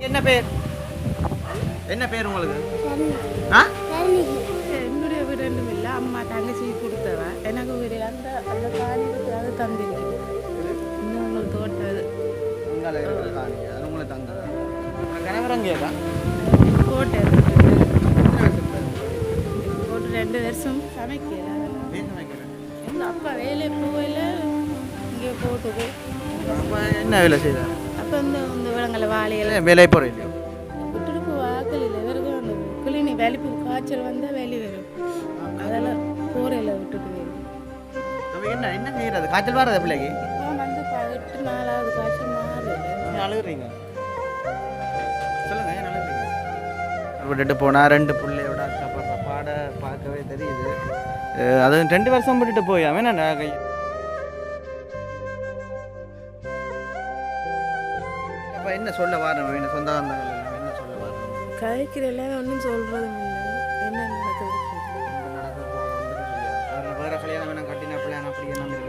என்ன பேர்? என்ன பேர் உங்களுக்கு? ஆ? என்னுடைய வீடு ரெண்டும் இல்லை. அம்மா தங்கச்சி கொடுத்தவ. எனக்கு வீடு அந்த அந்த காணி அது தந்திருக்கு. இன்னும் உங்களுக்கு தோட்டம் அது உங்களை தந்ததா? உங்கள் கணவர் அங்கேயா கோட்டை போட்டு ரெண்டு வருஷம் சமைக்கல. எங்கள் அப்பா வேலை போகல இங்கே போட்டுது. அப்போ என்ன வேலை செய்தார்? வாழையெல்லாம் வேலை போகிற இல்லையோ? விட்டுட்டு வாக்கல் இல்லை வெறும் அந்த கிளினி வெளிப்பு காய்ச்சல் வந்தால் வெளி வரும். அதெல்லாம் போரையில் விட்டுட்டு வரும் என்ன என்ன செய்கிறது காய்ச்சல் வராது பிள்ளைக்கு? வந்து பதினெட்டு நாலாவது காய்ச்சல் மாறுது. அழுகுறீங்க? சொல்லுங்க ஏன் அழுகுறீங்க? விட்டுட்டு போனால் ரெண்டு பிள்ளையோட அக்கா பாட பார்க்கவே தெரியுது. அதுவும் ரெண்டு வருஷம் விட்டுட்டு போய் அவன் என்ன கை அப்போ என்ன சொல்ல வரணும் என்ன சொந்த பந்தங்கள் என்ன சொல்ல வரணும் கதைக்கிறல ஒன்றும் சொல்கிறதும் இல்லை. என்ன நடக்குது? வேற கல்யாணம் வேணாம் கட்டின பிள்ளையான அப்படி என்ன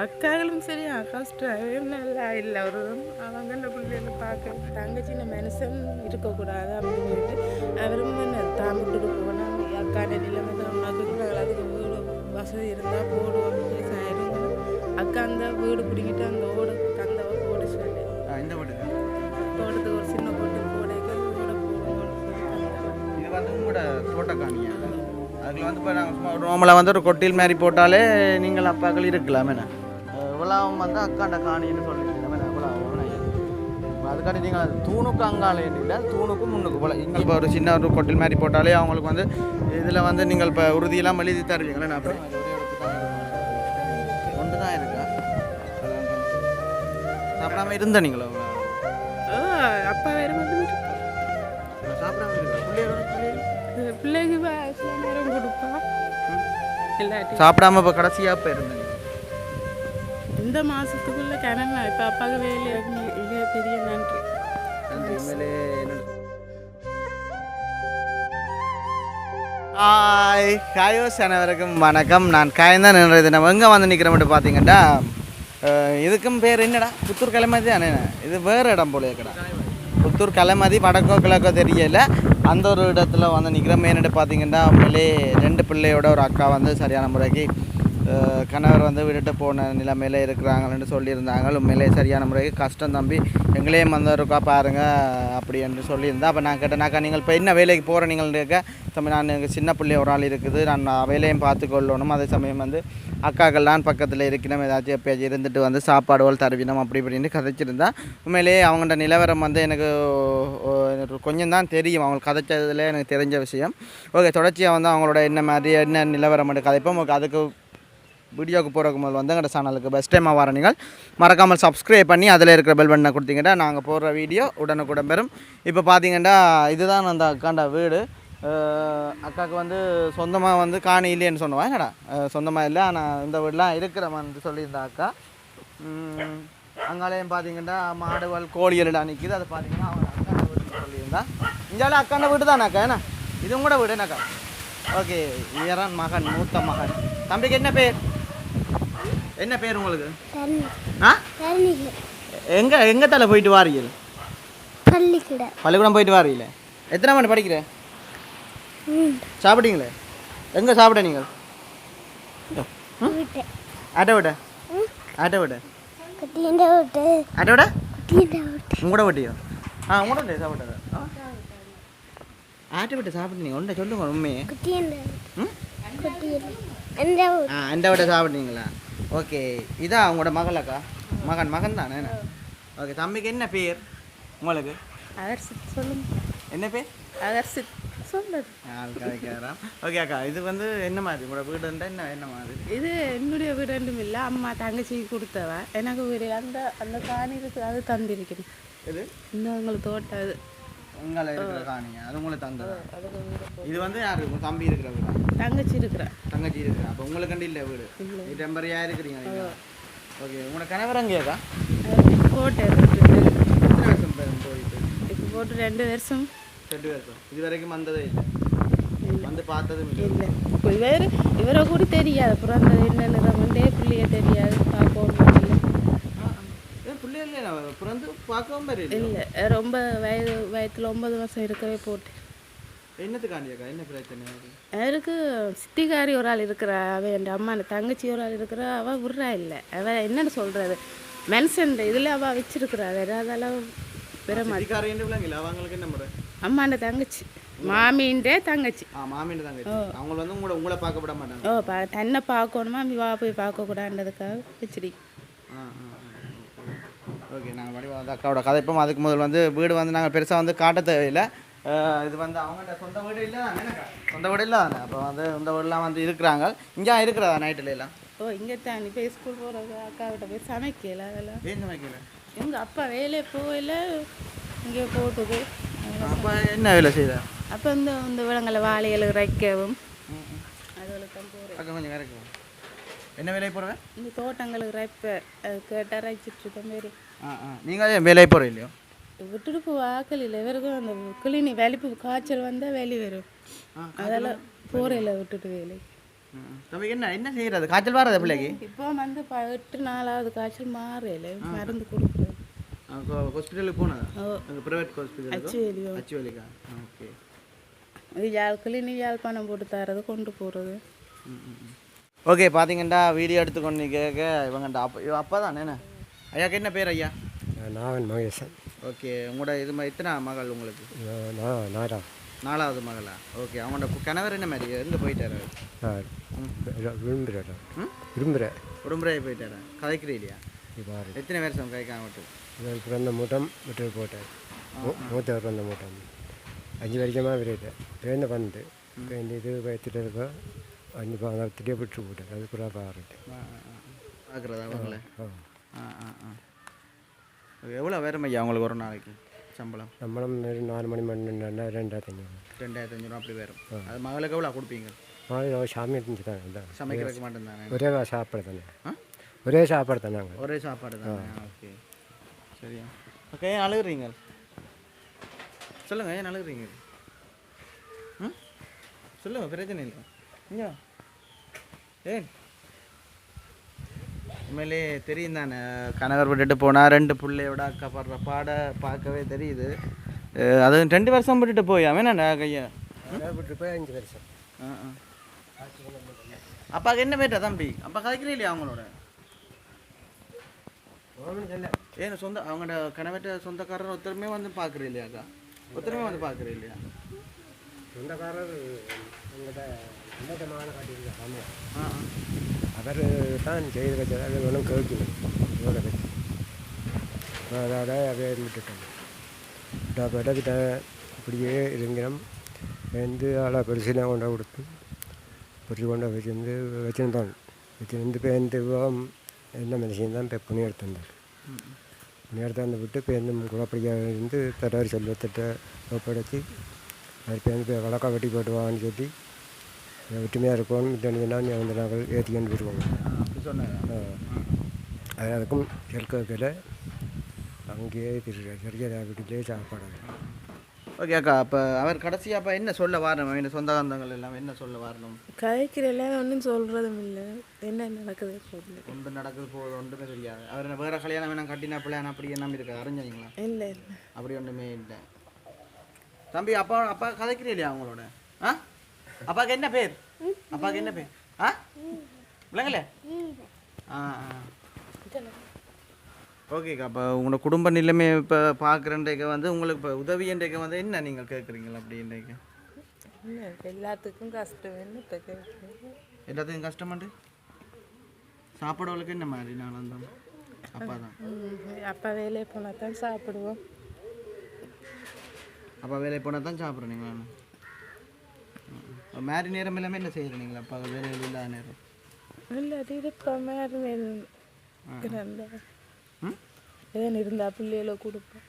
அக்காங்களும் சரி கஷ்டம் நல்லா இல்லை. ஒரு அவங்க இந்த பிள்ளைகளை பார்க்க தங்கச்சின மனுஷன் இருக்கக்கூடாது அப்படின்னு சொல்லிட்டு அவரும் என்ன தான் விட்டுட்டு போனால் அக்கா நிலையில் வந்து அம்மாவுக்கு நாங்கள் அதுக்கு வீடு வசதி இருந்தால் போடுவோம் பேசாயிரும் அக்கா அந்த வீடு பிடிக்கிட்டு அந்த ஓடு தந்தவ போட சொல்லி. ஆ, இந்த தோட்டத்துக்கு ஒரு சின்ன போட்டு போடைக்கு சொல்லி. இது வந்து உங்களோட தோட்டக்காணியா? அதில் வந்து இப்போ நாங்கள் சும்மா ரோமில் வந்து ஒரு கொட்டில் மாதிரி போட்டாலே நீங்கள் அப்பாக்கள் இருக்கலாம் என்ன? இவ்வளவு வந்து அக்காண்ட காணின்னு இவ்வளோ அதுக்காண்டி நீங்கள் தூணுக்கு அங்கால இல்லை தூணுக்கு முன்னுக்கு போல. இங்கே இப்போ ஒரு சின்ன ஒரு கொட்டில் மாதிரி போட்டாலே அவங்களுக்கு வந்து இதில் வந்து நீங்கள் இப்போ உறுதியெல்லாம் எழுதி தருவீங்களே நான் அப்படி? ஒன்று தான் இருக்கா? சாப்பிடாம இருந்த நீங்களோ ஆ, அப்பா வேற சாப்பிடாம இருக்கா. பிள்ளைக்கு நேரம் கொடுப்பா. சாப்பிடாம இப்போ கடைசியாக இப்போ இருந்தேன் இந்த மாசத்துக்குள்ள கிளம்ப இப்ப அப்பாவுக்கு வேலை மிக பெரிய நன்றி. உண்மையிலே என்னோட ஹாய் ஹாயோஸ் அனைவருக்கும் வணக்கம். நான் காயந்தான் நின்றது நம்ம எங்கே வந்து நிற்கிறோம்னு பார்த்தீங்கன்னா அஹ், இதுக்கும் பேர் என்னடா? புத்தூர் கிளமதி தானே? இது வேறு இடம் போல இருக்கடா. புத்தூர் கிளமதி வடக்கோ கிழக்கோ தெரியல. அந்த ஒரு இடத்துல வந்து நிற்கிறோம் ஏன்னு பார்த்தீங்கன்னா உண்மையிலே ரெண்டு பிள்ளையோட ஒரு அக்கா வந்து சரியான முறைக்கு கணவர் வந்து விட்டுட்டு போன நிலைமையில இருக்கிறாங்கன்னு சொல்லியிருந்தாங்க. உண்மையிலே சரியான முறைக்கு கஷ்டம் தம்பி. எங்களையும் வந்து இருக்கா பாருங்கள் அப்படி என்று சொல்லியிருந்தேன் அப்போ நான் கேட்டேனாக்கா நீங்கள் இப்போ என்ன வேலைக்கு போகிற நீங்கள் இருக்க? தம்பி நான் எனக்கு சின்ன பிள்ளை ஒரு ஆள் இருக்குது. நான் வேலையும் பார்த்து கொள்ளணும். அதே சமயம் வந்து அக்காக்கள்லாம் பக்கத்தில் இருக்கணும். ஏதாச்சும் எப்பயாச்சும் இருந்துட்டு வந்து சாப்பாடுகள் தருவினோம். அப்படி இப்படின்னு கதைச்சிருந்தா. உண்மையிலேயே அவங்கள்ட்ட நிலவரம் வந்து எனக்கு கொஞ்சம் தான் தெரியும். அவங்க கதைச்சதுல எனக்கு தெரிஞ்ச விஷயம். ஓகே தொடர்ச்சியாக வந்து அவங்களோட என்ன மாதிரி என்ன நிலவரம் மட்டும் கதைப்போம். ஓகே அதுக்கு வீடியோக்கு போகிறக்கு முதல் வந்து எங்கள் சேனலுக்கு பெஸ்ட் டைமாக வர நீங்கள் மறக்காமல் சப்ஸ்கிரைப் பண்ணி அதில் இருக்கிற பெல் பட்டனை கொடுத்தீங்கன்னா நாங்கள் போடுற வீடியோ உடனுக்குடன் பெறும். இப்போ பார்த்தீங்கன்னா இதுதான் அந்த அக்காண்ட வீடு. அக்காவுக்கு வந்து சொந்தமாக வந்து காணி இல்லைன்னு சொன்னவா? என்னடா? சொந்தமாக இல்லை ஆனால் இந்த வீடெலாம் இருக்கிறவன் சொல்லியிருந்தா அக்கா. அங்காலேயும் அங்காலையும் பார்த்தீங்கன்னா மாடுகள் கோழிகள் நிற்கிது அதை பார்த்தீங்கன்னா அவங்க அக்காண்ட வீடு சொல்லியிருந்தா. இங்கால அக்காண்ட வீடு தானே அக்கா? என்ன? இதுவும் கூட வீடு என்னக்கா ஓகே இயரான் மகன் மூத்த மகன். தம்பிக்கு என்ன பேர்? என்ன பேர் உங்களுக்கு? ஆ? எங்க எங்க தலை போயிட்டு வாரீங்க? பள்ளிக்கூட. பள்ளிக்கூடம் போயிட்டு வாரீங்களே எத்தனை மணி படிக்கிற? சாப்பிட்டீங்களே? எங்க சாப்பிட நீங்கள் ஆட்டோ விட ஆட்டோ விட ஆட்டோ விட உங்களோட வட்டியோ? ஆ உங்களோட வட்டியா சாப்பிட்டது? ஆட்டோ விட்டு சாப்பிட்டீங்க. ஒன்றை சொல்லுங்க உண்மையே. ஆ அந்த விட சாப்பிட்டீங்களா? ஓகே இதான் உங்களோட மகளக்கா? மகன் மகன் தானே ஓகே தம்பிக்கு என்ன பேர் உங்களுக்கு? அதர்சித் சொல்லுங்க. என்ன பேர்? அதர்சித் சொல்லுது ஓகே அக்கா இது வந்து என்ன மாதிரி? உங்களோட வீடு இருந்தா என்ன என்ன மாதிரி? இது என்னுடைய வீடு ரெண்டும் இல்லை. அம்மா தங்கச்சி கொடுத்தவ. எனக்கு வீடு அந்த அந்த காணி இருக்கு அது தந்திருக்கணும் இது இன்னும் உங்களுக்கு தோட்டம் அது. உங்களை இருக்கிற காணிங்க அது உங்களுக்கு தந்தது? இது வந்து யாரு? உங்க தம்பி இருக்கிற வீடு தங்கச்சி இருக்கிறேன் தங்கச்சி இருக்கிற. அப்போ உங்களுக்கு கண்டு இல்லை வீடு? டெம்பரியா இருக்கிறீங்க நீங்க. ஓகே உங்களோட கணவர் அங்கேயாக்கா கோட்டை வருஷம் போயிட்டு? இப்போ போட்டு ரெண்டு வருஷம். ரெண்டு வருஷம். இது வரைக்கும் வந்ததே இல்லை? வந்து பார்த்ததும் இல்லை? இவர் இவரை கூட தெரியாது. பிறந்தது என்ன நிறம்ன்றே பிள்ளைய தெரியாது. பார்க்கவும் இல்லை பிறந்து பார்க்கவும் இல்லை ரொம்ப வயது வயத்தில் ஒன்பது மாதம் இருக்கவே போட்டு என்னத்துக்காண்டியாக்கா என்ன பிரச்சனை? அவருக்கு சித்திகாரி ஒரு ஆள் இருக்கிறா அவ என் அம்மா தங்கச்சி ஒரு ஆள் இருக்கிறா அவள் விட்றா இல்லை. அவள் என்னன்னு சொல்கிறது மென்சன் இதில் அவள் வச்சிருக்கிறா வேற அதெல்லாம் பெற அவங்களுக்கு என்ன முறை? அம்மாண்ட தங்கச்சி. மாமின்றே தங்கச்சி. ஆ மாமின்னு தாங்க அவங்க வந்து உங்களை உங்களை பார்க்க விட மாட்டாங்க. ஓ தன்னை பார்க்கணுமா? வா போய் பார்க்கக்கூடாதுன்றதுக்காக ஆ. ஓகே நாங்கள் வடிவம் வந்து அக்காவோட கதைப்போம் அதுக்கு முதல் வந்து வீடு வந்து நாங்கள் பெருசாக வந்து காட்ட தேவையில்லை. இது வந்து அவங்கள்ட்ட சொந்த வீடு இல்லை சொந்த வீடு இல்லை தானே அப்போ வந்து சொந்த வீடுலாம் வந்து இருக்கிறாங்க. இங்கே இருக்கிறதா நைட்டில் எல்லாம்? ஓ இங்கே தான். போய் ஸ்கூல் போகிறது அக்காவிட்ட போய் சமைக்கல அதெல்லாம். ஏன் வைக்கல எங்கள் அப்பா வேலையை போகல. இங்கே போட்டுது. அப்போ என்ன வேலை செய்த? அப்போ இந்த இந்த விலங்குல வாழைகளை இறைக்கவும். அதில் தான் போகிறேன் கொஞ்சம் கரெக்ட் என்ன வேலையை போடுவேன் இந்த தோட்டங்களுக்கு இறைப்பேன். அது கேட்டால் இறைச்சிட்டு இருக்கேன் மாரி. நீங்கள் ஏன் வேலையை போகிற இல்லையோ விட்டுட்டு போ ஆக்கல் இல்லை இவருக்கும் அந்த கிளினி வெளிப்பு காய்ச்சல் வந்தால் வெளி வரும் அதெல்லாம் போகிறேன் விட்டுட்டு வேலைக்கு. தம்பிக்கு என்ன என்ன செய்கிறது காய்ச்சல் வராது பிள்ளைக்கு இப்போ வந்து எட்டு நாலாவது காய்ச்சல் மாறல மருந்து கொடுக்குறது ஹாஸ்பிட்டலுக்கு போனதா ப்ரைவேட் ஹாஸ்பிட்டலுக்கு அச்சு வெளியோ அச்சு வேலைக்கா ஓகே இது யாழ் கிளினி யாழ்ப்பாணம் போட்டு தரது கொண்டு போகிறது ஓகே பார்த்தீங்கன்னா வீடியோ எடுத்துக்கொண்டு கேட்க இவங்கள்ட்ட அப்பா அப்பா தானே என்ன ஐயாக்கு என்ன பேர் ஐயா? நாகன் மகேசன். ஓகே உங்களோட இது ம- எத்தனை மகள் உங்களுக்கு? நாடா. நாலாவது மகளா? ஓகே அவங்களோட கணவர் என்ன மாதிரி? எங்கே போயிட்டாரு? விரும்புகிறேன் ம். விரும்புகிறேன் உடம்புறையை போயிட்டாரா? கதைக்கிறே இல்லையா இவ்வாறு எத்தனை வருஷம் கைக்காம விட்டு பிறந்த மூட்டம் விட்டு போட்டேன் மூ- மூத்தவர் பிறந்த மூட்டம். அஞ்சு வருஷமாக விரைட்டேன் பிறந்த இப்போ இந்த இது வைத்துட்டு இருக்க அஞ்சு பாங்கத்திட்டே விட்டு போட்டேன் அது கூட பாருட்டேன் பார்க்குறதா அவங்கள? ஆ ஆ ஆ. எவ்வளோ வேறும் ஐயா உங்களுக்கு ஒரு நாளைக்கு சம்பளம்? நம்மளும் ஒரு நாலு மணி மணி ரெண்டா ரெண்டாயிரத்தி அஞ்சூறு ரெண்டாயிரத்தி அஞ்சூறு அப்படி வேறும். அது மகளுக்கு எவ்வளோ கொடுப்பீங்க? நாளைக்கு சாமி தான் இதான் சமைக்கிறதுக்கு மட்டும்தானே? ஒரே சாப்பாடு தானே? ஆ? ஒரே சாப்பாடு தானே நாங்கள் ஒரே சாப்பாடு தானே? ஓகே. சரியா. ஓகே ஏன் அழுகுறீங்க? சொல்லுங்க ஏன் அழுகுறீங்க? ம்? சொல்லுங்க பிரச்சனை இல்லை. இங்கே ஏன் உண்மையிலே தெரியும் தானே. கணவர் விட்டுட்டு போனால் ரெண்டு பிள்ளையோட அக்கா படுற பாட பார்க்கவே தெரியுது. அது ரெண்டு வருஷம் விட்டுட்டு போய்? அவன் கையா? விட்டு போய் அஞ்சு வருஷம். அப்பாவுக்கு என்ன பேட்டா தம்பி? அப்பா கதைக்கிறே இல்லையா அவங்களோட ஏன் சொந்த அவங்களோட கணவர்கிட்ட சொந்தக்காரர் ஒருத்தருமே வந்து பார்க்குறேன் இல்லையாக்கா ஒருத்தருமே வந்து பார்க்குறேன் இல்லையா சொந்தக்காரர் எங்கிட்ட அன்னதமான காட்டியிருக்கார் ஆமாம் ஆ. அவர் தான் செய்து வச்சது அது ஒன்றும் கேட்கணும் இவ்வளோ வச்சு. அதோட அப்படியே விட்டுட்டோம் அப்போ இடக்கிட்ட இப்படியே இருங்கிறோம் வந்து ஆளை பெருசுலாம் கொண்டு கொடுத்து பெருசு கொண்டு வச்சிருந்து வச்சுருந்தோம். வச்சிருந்து இப்போ விவகம் என்ன மனுஷன் தான் இப்போ புனி எடுத்திருந்தார் புனி எடுத்தாந்து விட்டு இப்போ குழப்படியாக இருந்து தராறு செல்வத்திட்ட ஒப்படைச்சி அது இப்போ வந்து வழக்கா வெட்டி போட்டுவான்னு சொல்லி ஒற்றுமையாக இருக்கணும் தெரிஞ்சுன்னா நீ வந்து நாங்கள் சொன்னாங்க அது அதுக்கும் செல்கத்தில் அங்கேயே திரு சரியாக வீட்டிலே சாப்பாடு ஓகே அக்கா அப்போ அவர் கடைசியாக அப்போ என்ன சொல்ல வரணும்? என்ன சொந்த பந்தங்கள் எல்லாம் என்ன சொல்ல வரணும்? கதைக்கிறல ஒன்றும் சொல்கிறதும் இல்லை. என்ன நடக்குது சொல்லு ஒன்று நடக்குது போகுது ஒன்றுமே தெரியாது. அவர் வேறு கல்யாணம் வேணாம் கட்டினா பிள்ளையான அப்படி என்ன இருக்கு? அறிஞ்சீங்களா இல்லை இல்லை. அப்படி ஒன்றுமே இல்லை. தம்பி அப்பா அப்பா கதைக்கிறே இல்லையா அவங்களோட? ஆ? அப்பாவுக்கு என்ன பேர்? அப்பாவுக்கு என்ன பேர்? ஆ? விளங்கல? ஆ ஆ. ஓகேக்கா அப்போ உங்களோட குடும்ப நிலைமை இப்போ பார்க்குறேன்றைக்க வந்து உங்களுக்கு இப்போ உதவின்றக்க வந்து என்ன நீங்கள் கேட்குறீங்களா அப்படின்றக்க இல்லை எல்லாத்துக்கும் கஷ்டம் என்ன எல்லாத்துக்கும் கஷ்டமாண்டு சாப்பாடுகளுக்கு என்ன மாதிரி நான் வந்தோம் அப்பா தான். அப்பா வேலையை போனால் தான் சாப்பிடுவோம். அப்பா வேலைக்கு போனால் தான் சாப்பிட்றேன் நீங்கள் மேரி நேரம் எல்லாமே என்ன செய்கிறேன் நீங்கள்? அப்பா வேலையில் இல்லாத நேரம். இல்லை இருப்பேன் மாதிரி இருந்தா. ம் ஏன் இருந்தா பிள்ளைகளை கொடுப்பேன்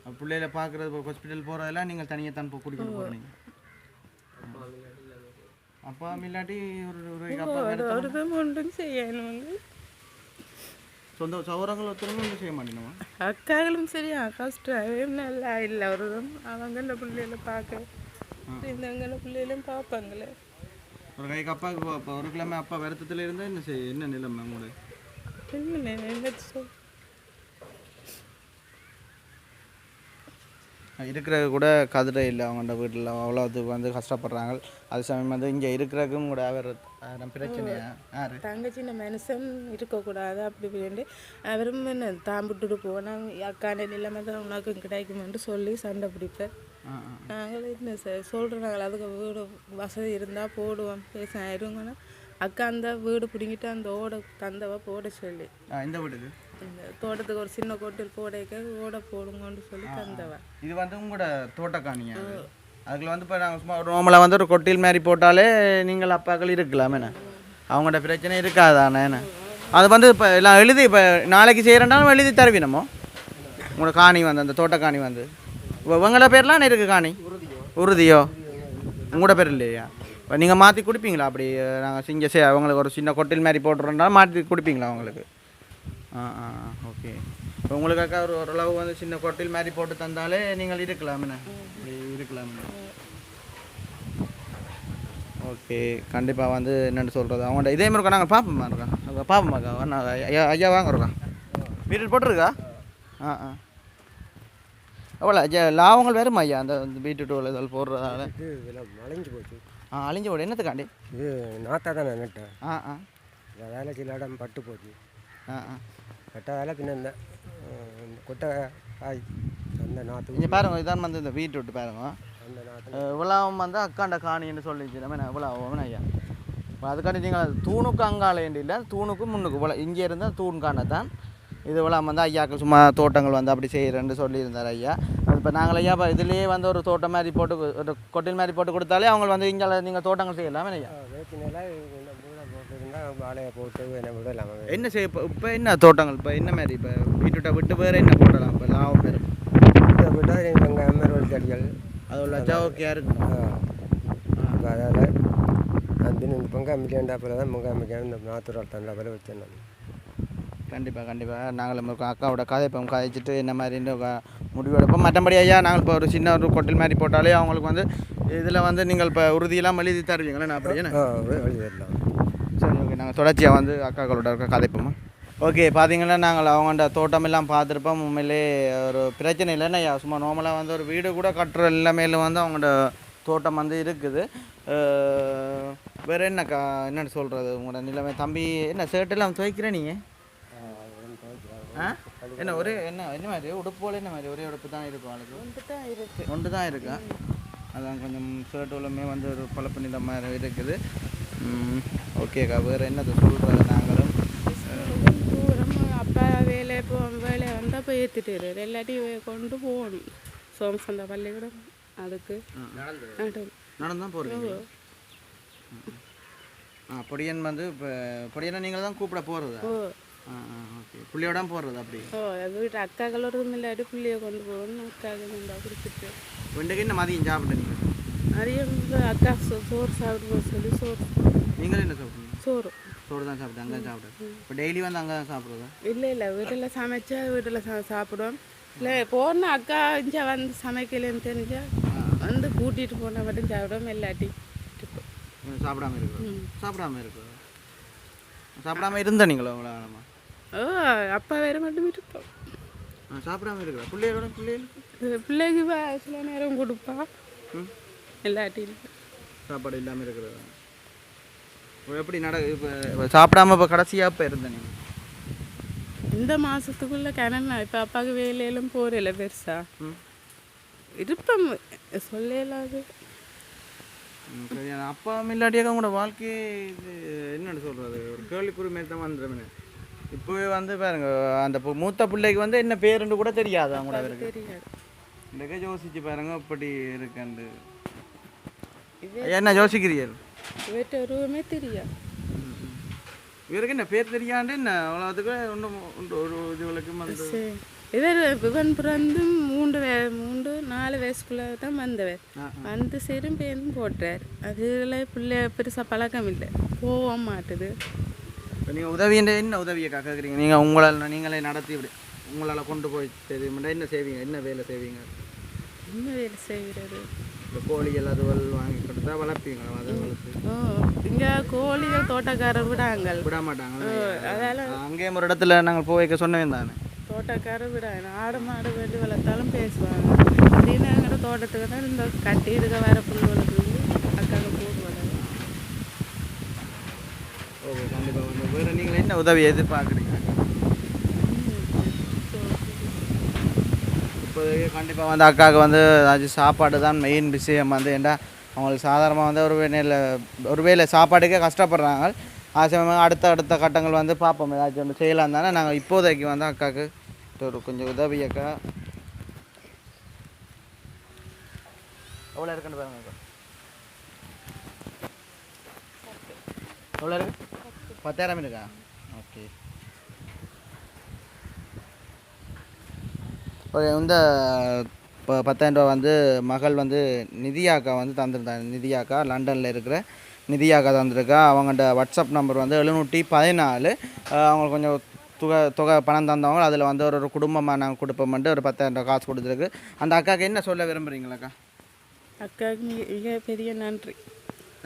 அப்ப பிள்ளைகளை பார்க்குறது ஹாஸ்பிட்டல் போகிறதெல்லாம் நீங்கள் தனியாக தான் போய் கூட்டிகிட்டு போகிறீங்க அப்பா இல்லாட்டி ஒரு ஒரு அப்பா ஒன்றும் செய்யணுங்க சொந்த சௌரங்கள் ஒருத்தருமே ஒன்றும் செய்ய அக்காங்களும் சரியா கஷ்டம் நல்லா இல்லை அவரும் அவங்கள பிள்ளைகளை பார்க்க. இந்தங்கள பிள்ளைகளும் பார்ப்பாங்களே. ஒரு கைக்கு அப்பாவுக்கு இப்போ- இப்போ ஒரு கிழமை அப்பா வருத்தத்தில் இருந்தால் என்ன செய்ய என்ன நிலைமை உங்களுக்கு என்ன என்ன சொல் இருக்கிற கூட கதிரை இல்லை அவங்கள்ட்ட வீட்டில். அவ்வளோத்துக்கு வந்து கஷ்டப்படுறாங்க. அது சமயம் வந்து இங்கே இருக்கிறதுக்கும் கூட அவர் நம்ம பிரச்சனையா? யாரு தங்கச்சின்ன மனுஷன் இருக்கக்கூடாது அப்படி இப்படின்ட்டு. அவரும் என்ன தாம்பிட்டுட்டு போனால் அக்காண்ட நிலைமை தான் உனக்கும் கிடைக்குமென்று சொல்லி சண்டை பிடிப்பார் ஆ ஆ. நாங்கள் என்ன சொல்கிறோம் அதுக்கு வீடு வசதி இருந்தால் போடுவோம் பேச இருங்கன்னா. அக்கா அந்த வீடு பிடிங்கிட்டு அந்த ஓடை தந்தவ போட சொல்லி. இந்த வீட்டுக்கு இந்த தோட்டத்துக்கு ஒரு சின்ன கொட்டில் போடைக்க ஓடை போடுங்கன்னு சொல்லி தந்தவ. இது வந்து உங்களோட தோட்டக்காணியா? அதுக்குள்ள வந்து இப்போ நாங்கள் சும்மா ரோமில் வந்து ஒரு கொட்டில் மாதிரி போட்டாலே நீங்கள் அப்பாக்கள் இருக்கலாம் என்ன? அவங்களோட பிரச்சனை இருக்காதானே என்ன? அது வந்து இப்போ எல்லாம் எழுதி இப்போ நாளைக்கு செய்கிறேன்னாலும் எழுதி தருவினமோ? உங்களோட காணி வந்து அந்த தோட்டக்காணி வந்து. இப்போ உங்களோட பேர்லாம் என்ன இருக்குது காணி? உறுதியோ? உங்களோட பேர் இல்லையா? இப்போ நீங்கள் மாற்றி கொடுப்பீங்களா? அப்படி நாங்கள் சிங்க சே அவங்களுக்கு ஒரு சின்ன கொட்டில் மாதிரி போட்டுறோம்னா மாற்றி கொடுப்பீங்களா அவங்களுக்கு ஆ ஆ ஓகே. இப்போ உங்களுக்கு அக்கா ஒரு ஓரளவு வந்து சின்ன கொட்டில் மாதிரி போட்டு தந்தாலே நீங்கள் இருக்கலாம் என்ன? இப்படி இருக்கலாம் ஓகே கண்டிப்பாக வந்து என்னென்னு சொல்கிறது அவங்கள்ட்ட. இதே மாதிரி இருக்கா? நாங்கள் பார்ப்போம்மா இருக்கா? பார்ப்போமாக்கா அண்ணா ஐயா ஐயா வாங்க இருக்கா? வீட்டில் போட்டிருக்கா? ஆ ஆ. எவ்வளோ ஐயா லாபங்கள் வருமா ஐயா அந்த பீட்டு டூவில் இதில் போடுறதால மலைஞ்சு போச்சு. ஆ அழிஞ்ச விட என்னத்துக்காண்டி? இது நாத்தா தானே நட்டேன் ஆ ஆ. வேலை சில இடம் பட்டு போச்சு. ஆ ஆ. கட்ட வேலை பின்ன கொட்டை காய் அந்த நாற்று இங்கே பாருங்க இதான் வந்து இந்த வீட்டு விட்டு பாருங்க. அந்த நாற்று இவ்வளவு வந்து அக்காண்ட காணின்னு சொல்லிச்சு. நம்ம இவ்வளவு ஐயா. இப்போ அதுக்காண்டி நீங்கள் தூணுக்கு அங்கால இல்லை தூணுக்கு முன்னுக்கு. இவ்வளோ இங்கே இருந்தால் தூண் காணத்தான். இது இவ்வளோ வந்து ஐயாக்கு சும்மா தோட்டங்கள் வந்து அப்படி செய்கிறேன்னு சொல்லியிருந்தார் ஐயா. அது இப்போ நாங்கள் ஐயா இப்போ இதுலேயே வந்து ஒரு தோட்டம் மாதிரி போட்டு ஒரு கொட்டில் மாதிரி போட்டு கொடுத்தாலே அவங்க வந்து இங்கே நீங்கள் தோட்டங்கள் செய்யலாமே ஐயா வேப்பினால இந்த மூளை போட்டுருந்தா வாழையை போட்டு என்ன விடலாம். என்ன செய்ய இப்போ இப்போ என்ன தோட்டங்கள்? இப்போ என்ன மாதிரி இப்போ வீட்டுட்ட விட்டு வேறு என்ன போடலாம்? இப்போ லாபம் பேர் இதை விட்டால் வெங்காயம் மரவள்ளி செடிகள் அது இருக்கும் இப்போ அதால் நான் தினம் இந்த பொங்காய் மில்லியண்டா போல தான் பொங்காய் மில்லியன் இந்த நாத்தூரால் தண்டா போல வச்சேன் நான் கண்டிப்பாக கண்டிப்பாக நாங்கள் நம்ம அக்காவோட கதைப்போம் கதைச்சிட்டு என்ன மாதிரின்னு க- முடிவு எடுப்போம் மற்றபடி ஐயா நாங்கள் இப்போ ஒரு சின்ன ஒரு கொட்டில் மாதிரி போட்டாலே அவங்களுக்கு வந்து இதில் வந்து நீங்கள் இப்போ உறுதியெல்லாம் எழுதி தருவீங்களே? நான் அப்படியே ஆ வழி வரலாம் சரி ஓகே நாங்கள் தொடர்ச்சியாக வந்து அக்காக்களோட இருக்க கதைப்போமா? ஓகே பார்த்தீங்கன்னா நாங்கள் அவங்கள்ட்ட தோட்டமெல்லாம் பார்த்துருப்போம் உண்மையிலே ஒரு பிரச்சனை இல்லைன்னா சும்மா நார்மலாக வந்து ஒரு வீடு கூட கட்டுற எல்லாமேல வந்து அவங்களோட தோட்டம் வந்து இருக்குது. வேற என்னக்கா என்னன்னு சொல்கிறது உங்களோட நிலைமை தம்பி என்ன ஷர்ட்டெல்லாம் துவைக்கிற நீங்கள் ஆ? என்ன ஒரே என்ன என்ன மாதிரி? உடுப்பு போல என்ன மாதிரி? ஒரே உடுப்பு தான் இருக்கும் ஆளுக்கு? வந்து தான் இருக்கு. ஒன்று தான் இருக்கா? அதான் கொஞ்சம் ஷர்ட்டுகளுமே வந்து ஒரு பழப்பு நிற மாதிரி இருக்குது. ஓகேக்கா வேறு என்னது சொல்கிறது நாங்களும் தூரம் அப்பா வேலை போ வேலை வந்தால் போய் ஏற்றிட்டு வருவார் எல்லாத்தையும் கொண்டு போகணும். சோமசந்த பள்ளிக்கூடம் அதுக்கு. நடு நடந்து. தான் போகிறீங்க ஆ பொடியன் வந்து இப்போ பொடியனை நீங்கள் தான் கூப்பிட போகிறது ஓகே புள்ளியோட போகிறது அப்படி. ஓ அது வீட்டு அக்காக்களோட இல்லாட்டி பிள்ளைய கொண்டு போகணும் அக்காக்கள் கொடுத்துட்டு. வெண்டைக்கு என்ன மதியம் சாப்பிட்டு நீங்கள் நிறைய அக்கா சோறு சாப்பிடுவோம் சொல்லி சோறு. நீங்களும் என்ன சாப்பிடுங்க சோறு. சோறு தான் சாப்பிட்டு அங்கே சாப்பிட்டு இப்போ டெய்லி வந்து அங்கே தான் சாப்பிட்றதா? இல்லை இல்லை. வீட்டில் சமைச்சா வீட்டில் சாப்பிடுவோம். இல்லை போன அக்கா இஞ்சா வந்து சமைக்கலன்னு தெரிஞ்சா வந்து கூட்டிகிட்டு போனால் மட்டும் சாப்பிடுவோம். இல்லாட்டி சாப்பிடாம இருக்கிறோம் சாப்பிடாம இருக்கிறோம் சாப்பிடாம இருந்த நீங்களோ ஆனமா ஓ அப்பா வேறு மட்டும் இருப்போம் சாப்பிடாம இருக்கிறா பிள்ளைகளோட பிள்ளைகள் இது பிள்ளைக்கு வ- சில நேரம் கொடுப்பா. இல்லாட்டி இல்லை. சாப்பாடு இல்லாமல் இருக்கிறது. எப்படி நட இப்போ சாப்பிடாம இப்போ கடைசியாக இப்போ இருந்த நீங்கள் இந்த மாதத்துக்குள்ளே கிணறு இப்போ அப்பாவுக்கு வேலையெல்லாம் போகிறல பெருசா? இருப்போம் சரி அந்த அப்பா இல்லாட்டியாக உங்களோட வாழ்க்கையே இது என்னன்னு சொல்கிறது ஒரு கேள்விக்குறி மாரி தான் வந்துடுமே இப்போவே வந்து பாருங்க அந்த மூத்த பிள்ளைக்கு வந்து என்ன பேருன்னு கூட தெரியாது அவங்களோட தெரியாது. இன்றைக்கே யோசிச்சு பாருங்க இப்படி இருக்குண்டு இது என்ன யோசிக்கிறீர்கள்? இவற்ற உருவமே தெரியாது. இவருக்கு என்ன பேர் தெரியாண்டு என்ன? அவ்வளோத்துக்கு ஒன்றும் ஒரு வந்து சரி இவர் இவன் பிறந்து மூன்று வே மூன்று நாலு வயசுக்குள்ளே தான் வந்தவர் வந்து சரி பேரும் போட்டார் அதில் பிள்ளை பெருசாக பழக்கம் இல்லை போக மாட்டுது நீங்கள் உதவின்ற என்ன உதவியை கேட்குறீங்க நீங்கள் உங்களால் நீங்களே நடத்தி இப்படி உங்களால் கொண்டு போய் தெரியுமா என்ன செய்வீங்க? என்ன வேலை செய்வீங்க? என்ன வேலை செய்கிறது? இந்த கோழிகள் அதுவல் வாங்கி கொடுத்தா வளர்ப்பீங்களா? அதை வளர்த்து ஓ இங்கே கோழிகள் தோட்டக்காரர் விடாங்கள் விட மாட்டாங்க. அதால அங்கேயும் ஒரு இடத்துல நாங்கள் போய் வைக்க சொன்னவே தானே. தோட்டக்காரர் விடாங்க ஆடு மாடு வேண்டி வளர்த்தாலும் பேசுவாங்க. அப்படின்னு எங்களோட தோட்டத்துக்கு தான் இந்த கட்டி இருக்க வர புல்லுகளுக்கு அக்காங்க போடுவாங்க ஓகே கண்டிப்பாக வேறு நீங்கள் என்ன உதவி எதிர்பார்க்குறீங்க? இப்போதைக்கு கண்டிப்பாக வந்து அக்காவுக்கு வந்து ஏதாச்சும் சாப்பாடு தான் மெயின் விஷயம் வந்து. ஏன்டா அவங்களுக்கு சாதாரணமாக வந்து ஒரு வேலையில் ஒரு வேளை சாப்பாட்டுக்கே கஷ்டப்படுறாங்க. ஆசைமாக அடுத்த அடுத்த கட்டங்கள் வந்து பார்ப்போம். ஏதாச்சும் ஒன்று செய்யலாம் தானே. நாங்கள் இப்போதைக்கு வந்து அக்காவுக்கு ஒரு கொஞ்சம் உதவி அக்கா. எவ்வளோ இருக்குன்னு பாருங்க எவ்வளோ இருக்கு? பத்தாயிரம் இருக்கா ஓகே ஒரு இந்த இப்போ பத்தாயிரம் ரூபா வந்து மகள் வந்து நிதியாக்கா வந்து தந்திருந்தாங்க. நிதியாக்கா லண்டனில் இருக்கிற நிதியாக்கா தந்திருக்கா. அவங்கள்ட்ட வாட்ஸ்அப் நம்பர் வந்து எழுநூற்றி பதினாலு. அவங்களுக்கு கொஞ்சம் தொகை தொகை பணம் தந்தவங்க அதில் வந்து ஒரு ஒரு குடும்பமாக நாங்கள் கொடுப்போம்ட்டு ஒரு பத்தாயிரம் ரூபா காசு கொடுத்துருக்கு. அந்த அக்காவுக்கு என்ன சொல்ல விரும்புகிறீங்களாக்கா அக்காவுக்கு மிக பெரிய நன்றி.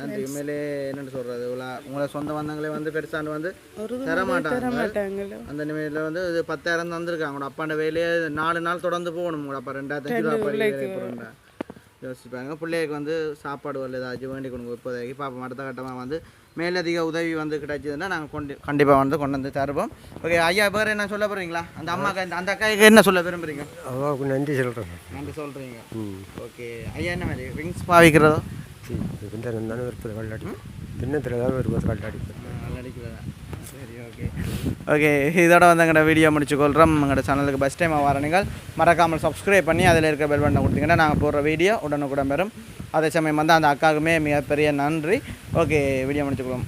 நன்றி. உண்மையிலே என்னென்னு சொல்கிறது இவ்வளோ உங்களை சொந்த வந்தவங்களே வந்து பெருசாண்டு வந்து ஒரு தர தர மாட்டாங்க. மாட்டாங்களோ அந்த நிலையில் வந்து இது பத்தாயிரம் தந்திருக்காங்க உங்களோட அப்பாண்ட வேலையே நாலு நாள் தொடர்ந்து போகணும். உங்களோட அப்பா ரெண்டாயிரத்தி ரூபா யோசிப்பாங்க பிள்ளைகளுக்கு வந்து சாப்பாடு வரல ஏதாச்சும் வேண்டி கொடுங்க. இப்போதைக்கு பார்ப்போம் அடுத்த கட்டமாக வந்து மேலதிக உதவி வந்து கிடைச்சதுன்னா நாங்கள் கொண்டு கண்டிப்பாக வந்து கொண்டு வந்து தருவோம். ஓகே ஐயா பேர் என்ன சொல்ல போகிறீங்களா அந்த அம்மாக்கு அந்த- அக்காவுக்கு என்ன சொல்ல விரும்புறீங்க? அவாவுக்கு நன்றி சொல்கிறேன் நன்றி சொல்கிறீங்க ஓகே ஐயா என்ன மாதிரி ரிங்ஸ் பாவிக்கிறதோ? சரி இந்த தானே இருப்பது கல்லாடி திண்ணத்தில் தான் இருப்பது கல்லாடி சரி ஓகே. ஓகே இதோட வந்து எங்களோட வீடியோ முடிச்சுக்கொள்கிறோம் எங்களோட சேனலுக்கு பஸ் டைம் வர நீங்கள் மறக்காமல் சப்ஸ்கிரைப் பண்ணி அதில் இருக்க பெல் பட்டனை கொடுத்தீங்கன்னா நாங்கள் போடுற வீடியோ உடனுக்குடன் வரும். அதே சமயம் வந்து அந்த அக்காவுக்குமே மிகப்பெரிய நன்றி. Okay video முடிச்சுக்கொள்வோம்.